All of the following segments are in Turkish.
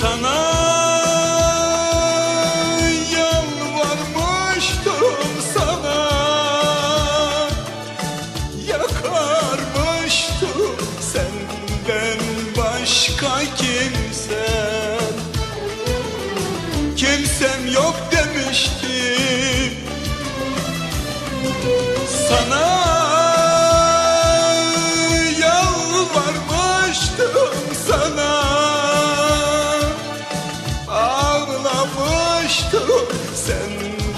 Sana yalvarmıştım sana Yakarmıştım. Senden başka kimsem Kimsem yok demiştim. Sana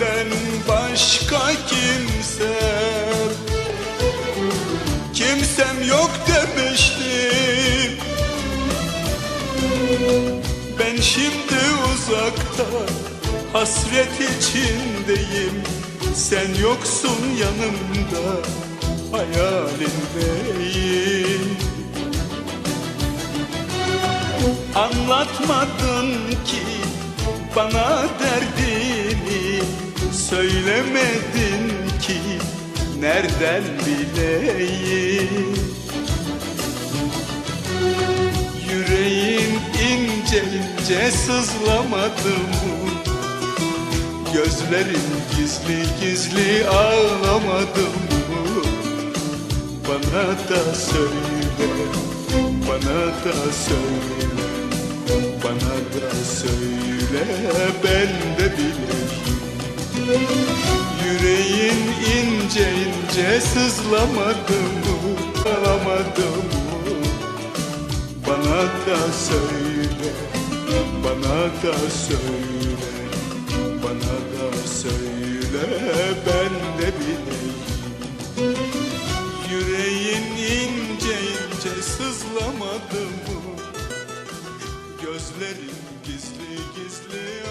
senden başka kimsem? Kimsem yok demiştim. Ben şimdi uzakta hasret içindeyim. Sen yoksun yanımda hayalindeyim. Anlatmadın ki bana derdini Söylemedin ki nereden bileyim? Yüreğin ince ince sızlamadı mı? Gözlerin gizli gizli ağlamadı mı? Bana da söyle, bana da söyle Bana da söyle ben de Yüreğin ince ince sızlamadı mı? Ağlamadı mı? Bana da söyle Bana da söyle Bana da söyle ben de bileyim. Yüreğin ince ince sızlamadı mı? Gözlerin gizli gizli